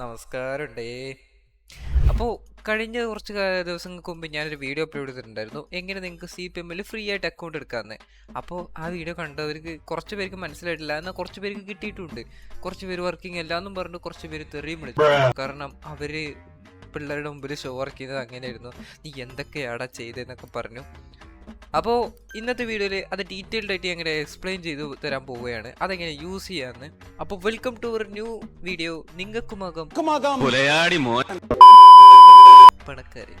നമസ്കാരമുണ്ടേ. അപ്പോൾ കഴിഞ്ഞ കുറച്ച് ദിവസങ്ങൾക്ക് മുമ്പ് ഞാനൊരു വീഡിയോ അപ്ലോഡ് ചെയ്തിട്ടുണ്ടായിരുന്നു. എങ്ങനെ നിങ്ങൾക്ക് സി പി എമ്മിൽ ഫ്രീ ആയിട്ട് അക്കൗണ്ട് എടുക്കാമെന്ന് അപ്പോൾ ആ വീഡിയോ കണ്ടവർക്ക് കുറച്ച് പേർക്ക് മനസ്സിലായിട്ടില്ല. എന്നാൽ കുറച്ച് പേർക്ക് കിട്ടിയിട്ടുണ്ട്. കുറച്ച് പേര് വർക്കിംഗ് അല്ല എന്നും കുറച്ച് പേര് തെറിയും വിളിച്ചു. കാരണം അവർ പിള്ളേരുടെ മുമ്പിൽ ഷോ വർക്ക് ചെയ്തത് അങ്ങനെയായിരുന്നു. നീ എന്തൊക്കെയാടാ ചെയ്തതെന്നൊക്കെ പറഞ്ഞു. അപ്പോൾ ഇന്നത്തെ വീഡിയോയിൽ അത് ഡീറ്റെയിൽഡ് ആയിട്ട് എങ്ങനെ എക്സ്പ്ലെയിൻ ചെയ്ത് തരാൻ പോവുകയാണ്. അതെങ്ങനെ യൂസ് ചെയ്യാന്ന്. അപ്പോൾ വെൽക്കം ടു ഒരു ന്യൂ വീഡിയോ നിങ്ങൾക്കുമാകാം പണക്കാരി.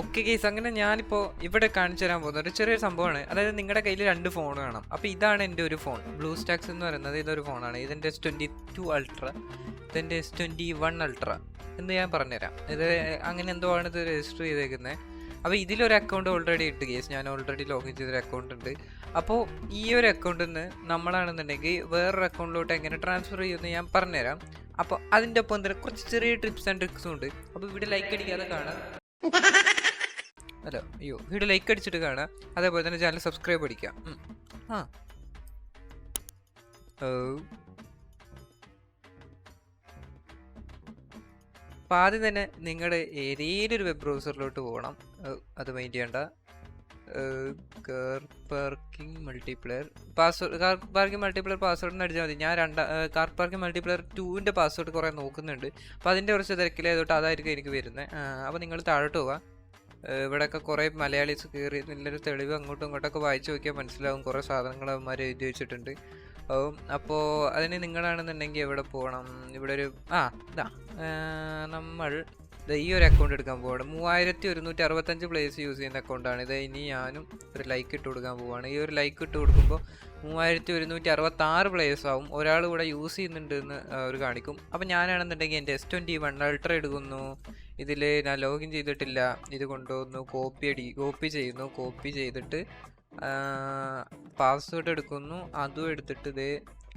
ഓക്കെ കേസ് അങ്ങനെ ഞാനിപ്പോൾ ഇവിടെ കാണിച്ചു തരാൻ പോകുന്ന ഒരു ചെറിയൊരു സംഭവമാണ്. അതായത് നിങ്ങളുടെ കയ്യിൽ രണ്ട് ഫോൺ വേണം അപ്പോൾ ഇതാണ് എന്റെ ഒരു ഫോൺ ബ്ലൂ സ്റ്റാക്സ് എന്ന് പറയുന്നത് ഇതൊരു ഫോണാണ് ഇതിന്റെ എസ് ട്വന്റി ടു അൾട്ര ഇതിന്റെ എസ് ട്വന്റി വൺ അൾട്ര എന്ന് ഞാൻ പറഞ്ഞുതരാം. ഇത് അങ്ങനെ എന്തോ ആണ് ഇത് രജിസ്റ്റർ ചെയ്തേക്കുന്നത് അപ്പോൾ ഇതിലൊരു അക്കൗണ്ട് ഓൾറെഡി ഉണ്ട് കേസ് ഞാൻ ഓൾറെഡി ലോഗിൻ ചെയ്തൊരു അക്കൗണ്ട് ഉണ്ട്. അപ്പോൾ ഈ ഒരു അക്കൗണ്ടിൽ നിന്ന് നമ്മളാണെന്നുണ്ടെങ്കിൽ വേറൊരു അക്കൗണ്ടിലോട്ട് എങ്ങനെ ട്രാൻസ്ഫർ ചെയ്യുമെന്ന് ഞാൻ പറഞ്ഞുതരാം. അപ്പോൾ അതിന്റെ ഒപ്പം തന്നെ കുറച്ച് ചെറിയ ടിപ്സ് ആൻഡ് ട്രിക്സും ഉണ്ട്. അപ്പോൾ ഇവിടെ ലൈക്ക് അടിക്കാതെ കാണാം. അല്ല അയ്യോ വീഡിയോ ലൈക്ക് അടിച്ചിട്ട് കാണാം. അതേപോലെ തന്നെ ചാനൽ സബ്സ്ക്രൈബ് അടിക്കാം. ആ. അപ്പോൾ ആദ്യം തന്നെ നിങ്ങളുടെ ഏതെങ്കിലും ഒരു വെബ് ബ്രൗസറിലോട്ട് പോകണം അത് മൈൻഡ് ചെയ്യണ്ട. Car parking multiplayer password car parking multiplayer password അടിച്ചാൽ മതി. ഞാൻ രണ്ടാ കാർ പാർക്കിംഗ് മൾട്ടിപ്ലെയർ ടുവിന്റെ പാസ്വേഡ് കുറേ നോക്കുന്നുണ്ട്. അപ്പോൾ അതിന്റെ കുറച്ച് തിരക്കിലായതുകൊണ്ട് അതായിരിക്കും എനിക്ക് വരുന്നത് അപ്പോൾ നിങ്ങൾ താഴോട്ട് പോവാം. ഇവിടെയൊക്കെ കുറേ മലയാളീസ് കയറി നല്ലൊരു തെളിവ് അങ്ങോട്ടും ഇങ്ങോട്ടൊക്കെ വായിച്ചു നോക്കിയാൽ മനസ്സിലാവും. കുറേ സാധനങ്ങൾ അവന്മാർ എഴുതി വെച്ചിട്ടുണ്ട്. അപ്പം അപ്പോൾ അതിന് നിങ്ങളാണെന്നുണ്ടെങ്കിൽ എവിടെ പോകണം ഇവിടെ ഒരു ആ ഇതാ. നമ്മൾ ഈ ഒരു അക്കൗണ്ട് എടുക്കാൻ പോവാണ്. മൂവായിരത്തി ഒരുന്നൂറ്റി അറുപത്തഞ്ച് പ്ലേസ് യൂസ് ചെയ്യുന്ന അക്കൗണ്ടാണ് ഇത് ഇനി ഞാനും ഒരു ലൈക്ക് ഇട്ട് കൊടുക്കാൻ പോവാണ്. ഈ ഒരു ലൈക്ക് ഇട്ട് കൊടുക്കുമ്പോൾ മൂവായിരത്തി ഒരുന്നൂറ്റി അറുപത്തി ആറ് പ്ലേസ് ആവും. ഒരാൾ ഇവിടെ യൂസ് ചെയ്യുന്നുണ്ട് എന്ന് അവർ കാണിക്കും. അപ്പോൾ ഞാനാണെന്നുണ്ടെങ്കിൽ എന്റെ എസ് ട്വന്റി വൺ അൾട്ര എടുക്കുന്നു. ഇതിൽ ഞാൻ ലോഗിൻ ചെയ്തിട്ടില്ല. ഇത് കൊണ്ടുവന്നു കോപ്പി അടി കോപ്പി ചെയ്യുന്നു കോപ്പി ചെയ്തിട്ട് പാസ്വേഡ് എടുക്കുന്നു. അതും എടുത്തിട്ട് ഇത്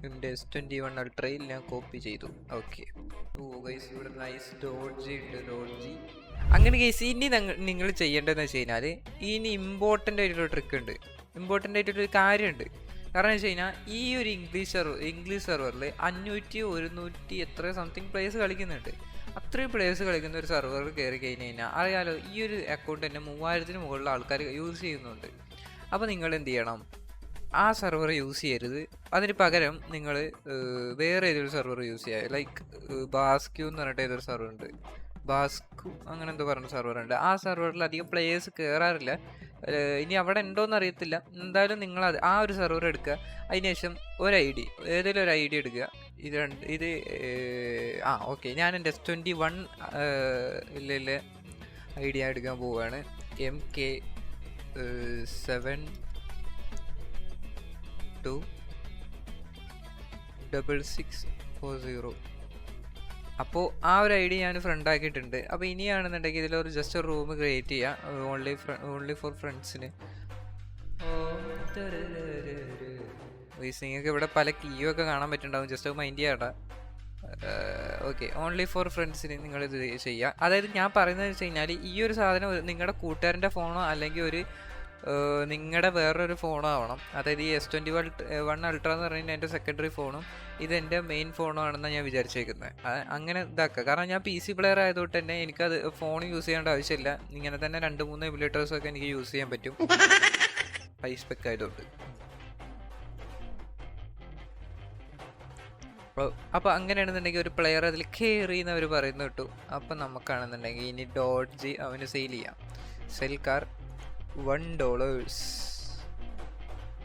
എന്റെ എസ് ട്വന്റി വൺ അൾട്രയിൽ ഞാൻ കോപ്പി ചെയ്തു. ഓക്കെ ഓ ഗൈസ് ഇവിടെ നൈസ് ഡോഡ്ജി ഉണ്ട് ഡോഡ്ജി അങ്ങനെ ഗൈസ് ഇനി നിങ്ങൾ ചെയ്യേണ്ടതെന്ന് വെച്ച് കഴിഞ്ഞാൽ ഇനി ഇമ്പോർട്ടന്റ് ആയിട്ടുള്ള ട്രിക്ക് ഉണ്ട്. ഇമ്പോർട്ടന്റ് ആയിട്ടുള്ളൊരു കാര്യമുണ്ട്. കാരണം വെച്ച് കഴിഞ്ഞാൽ ഈ ഒരു ഇംഗ്ലീഷ് സെർവർ ഇംഗ്ലീഷ് സെർവറിൽ അഞ്ഞൂറ്റി ഒരുന്നൂറ്റി എത്ര സംതിങ് പ്ലേസ് കളിക്കുന്നുണ്ട്. അത്രയും പ്ലേയേഴ്സ് കളിക്കുന്ന ഒരു സെർവർ കയറി കഴിഞ്ഞ് കഴിഞ്ഞാൽ അറിയാലോ ഈ ഒരു അക്കൗണ്ട് തന്നെ മൂവായിരത്തിന് മുകളിലുള്ള ആൾക്കാർ യൂസ് ചെയ്യുന്നുണ്ട്. അപ്പോൾ നിങ്ങൾ എന്ത് ചെയ്യണം? ആ സെർവർ യൂസ് ചെയ്യരുത്. അതിന് പകരം നിങ്ങൾ വേറെ ഏതൊരു സെർവർ യൂസ് ചെയ്യുക ലൈക്ക് ബാസ്ക്യൂ എന്ന് പറഞ്ഞിട്ട് ഏതൊരു സെർവർ ഉണ്ട്? ബാസ്കു അങ്ങനെ എന്തോ പറഞ്ഞ സെർവർ ഉണ്ട്. ആ സെർവറിൽ അധികം പ്ലേയേഴ്സ് കയറാറില്ല ഇനി അവിടെ ഉണ്ടോയെന്ന് അറിയത്തില്ല. എന്തായാലും നിങ്ങൾ അത് ആ ഒരു സെർവർ എടുക്കുക. അതിനുശേഷം ഒരു ഐ ഡി ഏതെങ്കിലും ഒരു ഐ ഡി എടുക്കുക. ഇത് രണ്ട് ഇത് ആ ഓക്കെ ഞാൻ എന്റെ S twenty one I D എടുക്കാൻ പോവുകയാണ്. M K seven two double six four zero അപ്പോൾ ആ ഒരു ഐ ഡി ഞാൻ ഫ്രണ്ട് ആക്കിയിട്ടുണ്ട്. അപ്പോൾ ഇനിയാണെന്നുണ്ടെങ്കിൽ ഇതിലൊരു ജസ്റ്റ് ഒരു റൂം ക്രിയേറ്റ് ചെയ്യുക ഓൺലി ഓൺലി ഫോർ ഫ്രണ്ട്സിന് നിങ്ങൾക്ക് ഇവിടെ പല കീയും ഒക്കെ കാണാൻ പറ്റുന്നുണ്ടാവും. ജസ്റ്റ് മൈൻഡ് ചെയ്യാടാ ഓക്കെ ഓൺലി ഫോർ ഫ്രണ്ട്സിന് നിങ്ങൾ ഇത് ചെയ്യുക അതായത് ഞാൻ പറയുന്നത് വെച്ച് കഴിഞ്ഞാൽ ഈ ഒരു സാധനം നിങ്ങളുടെ കൂട്ടുകാരന്റെ ഫോണോ അല്ലെങ്കിൽ ഒരു നിങ്ങളുടെ വേറൊരു ഫോണാവണം അതായത് ഈ എസ് ട്വന്റി വൺ അൾട്ര എന്ന് പറയുന്നത് എന്റെ സെക്കൻഡറി ഫോണും ഇത് എന്റെ മെയിൻ ഫോണും ആണെന്നാണ് ഞാൻ വിചാരിച്ചേക്കുന്നത് അങ്ങനെ ഇതാക്കുക കാരണം ഞാൻ പി സി പ്ലെയർ ആയതുകൊണ്ട് തന്നെ എനിക്കത് ഫോൺ യൂസ് ചെയ്യേണ്ട ആവശ്യമില്ല. ഇങ്ങനെ തന്നെ രണ്ട് മൂന്ന് എമുലേറ്റേഴ്സ് ഒക്കെ എനിക്ക് യൂസ് ചെയ്യാൻ പറ്റും. ഹൈ സ്പെക്ക് ആയതുകൊണ്ട്. അപ്പോൾ അപ്പോൾ അങ്ങനെയാണെന്നുണ്ടെങ്കിൽ ഒരു പ്ലെയർ അതിൽ കയറി എന്ന് അവർ പറയുന്നത് കിട്ടു. അപ്പം നമുക്കാണെന്നുണ്ടെങ്കിൽ ഇനി ഡോഡ്ജ് അവന് സെയിൽ ചെയ്യാം. Sell car one dollars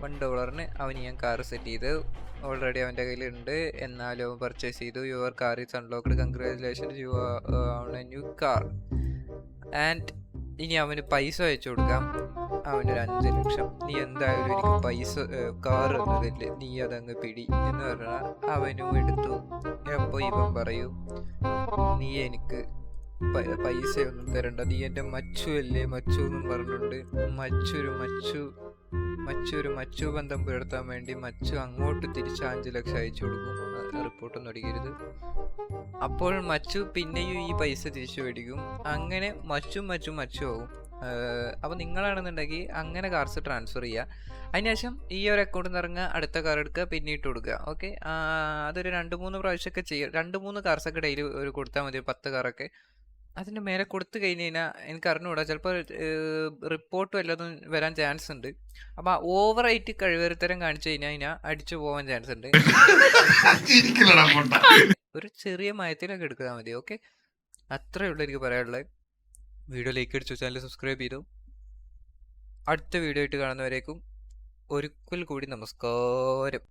one ഡോളറിന് അവന് ഞാൻ കാർ സെറ്റ് ചെയ്ത്. ഓൾറെഡി അവന്റെ കയ്യിലുണ്ട്. എന്നാലും അവൻ പർച്ചേസ് ചെയ്തു. Your car is unlocked congratulation you on a new car and ഇനി അവന് പൈസ അയച്ചു കൊടുക്കാം. അവനൊരു അഞ്ച് ലക്ഷം. നീ എന്തായാലും എനിക്ക് പൈസ കാർ എന്നതില്ല നീ അതങ്ങ് പിടി. എന്ന് പറഞ്ഞാൽ അവനും എടുത്തു. അപ്പോൾ ഇവൻ പറയും നീ എനിക്ക് പൈസയൊന്നും തരണ്ട. നീ എന്റെ മച്ചു അല്ലേ മച്ചു എന്നും പറഞ്ഞിട്ടുണ്ട് മച്ചൊരു മച്ചു മച്ചൊരു മച്ചു ബന്ധം പുലർത്താൻ വേണ്ടി മച്ചു അങ്ങോട്ട് തിരിച്ച് അഞ്ച് ലക്ഷം അയച്ചു കൊടുക്കും. റിപ്പോർട്ടൊന്നും അടിക്കരുത്. അപ്പോൾ മച്ചു പിന്നെയും ഈ പൈസ തിരിച്ചു മേടിക്കും. അങ്ങനെ മച്ചും മച്ചും മച്ചു ആവും. അപ്പോൾ നിങ്ങളാണെന്നുണ്ടെങ്കിൽ അങ്ങനെ കാർസ് ട്രാൻസ്ഫർ ചെയ്യുക അതിനുശേഷം ഈ ഒരു അക്കൗണ്ടിൽ നിന്ന് ഇറങ്ങുക അടുത്ത കാർ എടുക്കുക പിന്നെ ഇട്ട് കൊടുക്കുക. ഓക്കെ അതൊരു രണ്ട് മൂന്ന് പ്രാവശ്യമൊക്കെ ചെയ്യുക രണ്ട് മൂന്ന് കാർസൊക്കെ ഡെയിലി ഒരു കൊടുത്താൽ മതി. പത്ത് കാറൊക്കെ അതിന്റെ മേലെ കൊടുത്തു കഴിഞ്ഞ് കഴിഞ്ഞാൽ എനിക്ക് അറിഞ്ഞുകൂടാ ചിലപ്പോൾ റിപ്പോർട്ട് വല്ലതും വരാൻ ചാൻസ് ഉണ്ട്. അപ്പോൾ ഓവറായിട്ട് കഴിവേറിത്തരം കാണിച്ചു കഴിഞ്ഞാൽ കഴിഞ്ഞാൽ അടിച്ചു പോവാൻ ചാൻസ് ഉണ്ട്. ഒരു ചെറിയ മയത്തിലൊക്കെ എടുക്കാൻ മതി ഓക്കെ അത്രേ ഉള്ളൂ എനിക്ക് പറയാനുള്ളത് വീഡിയോ ലൈക്ക് അടിച്ചു ചാനൽ സബ്സ്ക്രൈബ് ചെയ്തു. അടുത്ത വീഡിയോ ആയിട്ട് കാണുന്നവരേക്കും ഒരിക്കൽ കൂടി നമസ്കാരം.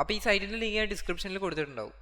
അപ്പോൾ ഈ സൈറ്റിന്റെ ലിങ്ക് ഞാൻ ഡിസ്ക്രിപ്ഷനിൽ കൊടുത്തിട്ടുണ്ടാവും.